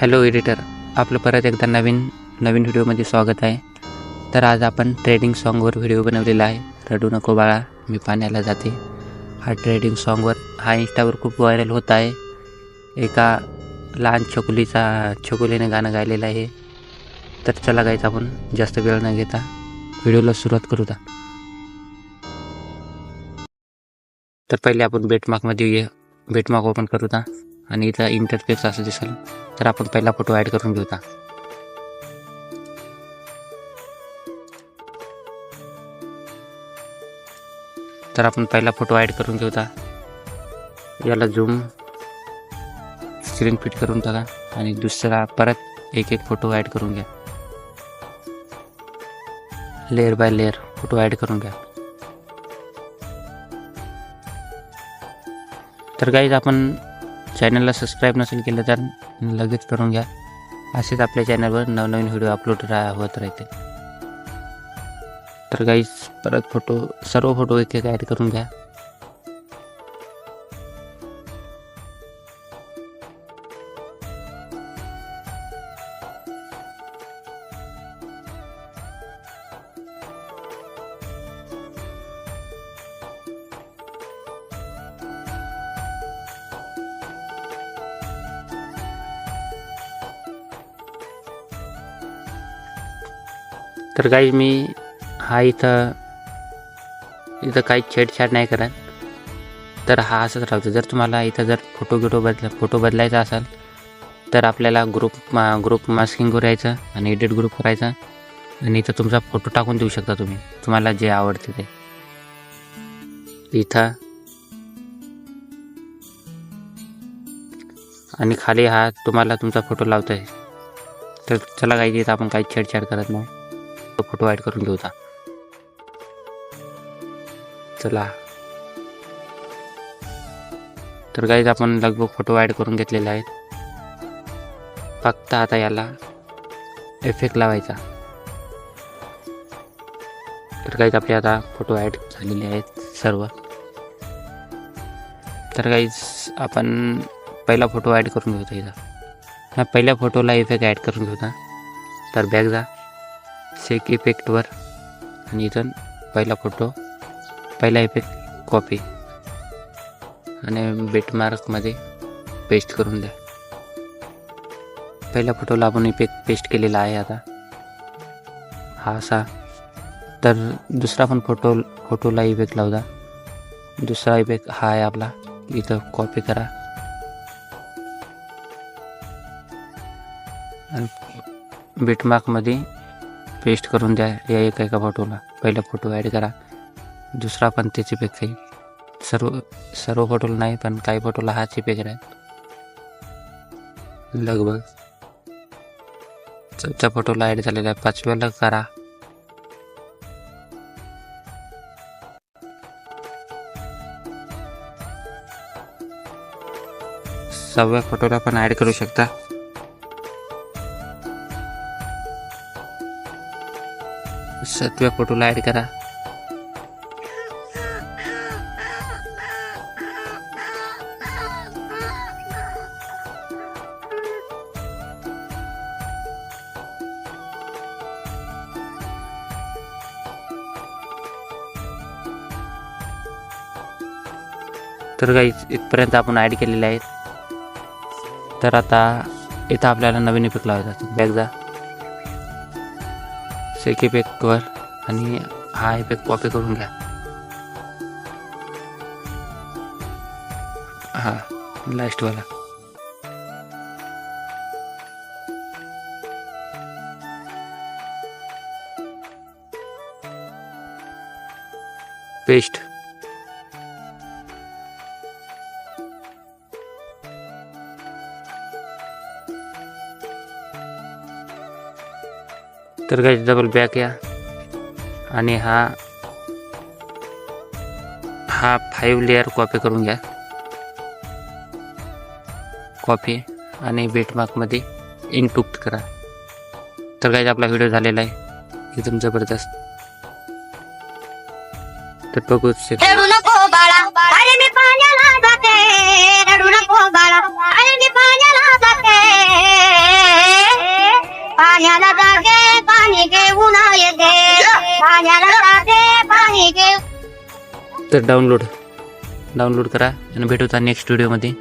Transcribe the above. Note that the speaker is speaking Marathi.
हॅलो एडिटर आपलं परत एकदा नवीन नवीन व्हिडिओमध्ये स्वागत आहे. तर आज आपण ट्रेडिंग सॉन्गवर व्हिडिओ बनवलेला आहे. रडू नको बाळा मी पाण्याला जाते. हा ट्रेडिंग सॉन्गवर हा इंस्टावर खूप व्हायरल होत आहे. एका लहान छकुलीचा छकुलीने गाणं गायलेलं आहे. तर चला गायचं आपण जास्त वेळ न घेता व्हिडिओला सुरुवात करू दा तर पहिले आपण बेटमार्कमध्ये ये बेटमार्क ओपन करू दा आणि इथं इंटरफेस असं दिसेल. तर आपण पहिला फोटो ॲड करून घेऊ ता तर आपण पहिला फोटो ॲड करून घेऊ याला झूम स्क्रीन फिट करून टाका आणि दुसरा परत एक एक फोटो ॲड करून घ्या. Layer by layer photo add करून घ्या. तर काहीच आपण चॅनलला सबस्क्राईब नसेल केलं तर लगेच करून घ्या. असेच आपल्या चॅनलवर नवनवीन व्हिडिओ अपलोड रा होत राहते तर काहीच परत फोटो सर्व फोटो एक एक ॲड करून घ्या. तर काही मी हा इथं इथं काही छेडछाड नाही करत. तर हा असंच राहतो. जर तुम्हाला इथं जर फोटो गिटो बदला फोटो बदलायचा असेल तर आपल्याला ग्रुप मा ग्रुप मास्किंग करायचं आणि एडिट ग्रुप करायचा. आणि इथं तुमचा फोटो टाकून देऊ शकता तुम्ही. तुम्हाला जे आवडते ते. इथं. आणि खाली हा तुम्हाला तुमचा फोटो लावतो आहे तर चला काही इथं आपण काही छेडछाड करत नाही. फोटो ॲड करून घेऊ चला. तर काहीच आपण लगभग फोटो ॲड करून घेतलेले आहेत. फक्त आता याला इफेक्ट लावायचा. तर काहीच आपले आता फोटो ॲड झालेले आहेत सर्व. तर काहीच आपण पहिला फोटो ॲड करून घेऊ इथं. ह्या पहिल्या फोटोला इफेक्ट ॲड करून घेऊ तर बॅग जा. सेक इफेक्टवर आणि इथून पहिला फोटो पहिला इफेक्ट कॉपी आणि बेटमार्कमध्ये पेस्ट करून द्या. पहिल्या फोटोला आपण इफेक्ट पेस्ट केलेला आहे आता. हा असा. तर दुसरा पण फोटो फोटोला इफेक्ट लावता. दुसरा इफेक्ट हा आहे आपला. इथं कॉपी करा. आणि बेटमार्कमध्ये पेस्ट करून द्या या एका एका फोटोला. पहिला फोटो ॲड करा. दुसरा पण त्याची पेक काही सर्व सर्व फोटोला नाही पण काही फोटोला हाच पेक आहे लगभग. चौथ्या फोटोला ॲड झालेला आहे पाचव्याला करा. सहाव्या फोटोला पण ॲड करू शकता. सातव्या फोटोला ॲड करा. तर काही इथपर्यंत आपण ॲड केलेले आहेत. तर आता इथं आपल्याला नवीन इफेक्ट लावायचा बॅग जा सेक इफेक्टवर आणि हा इफेक्ट कॉपी करून घ्या. हा लास्टवाला पेस्ट तर काही डबल बॅक या. आणि हा हा फाईव्ह लेअर कॉपी करून घ्या. कॉपी आणि बेटमार्कमध्ये इनटुक्ट करा. तर काही आपला व्हिडिओ झालेला आहे. एकदम जबरदस्त. तर बघूच तर डाउनलोड डाउनलोड करा आणि भेटूचा नेक्स्ट व्हिडिओमध्ये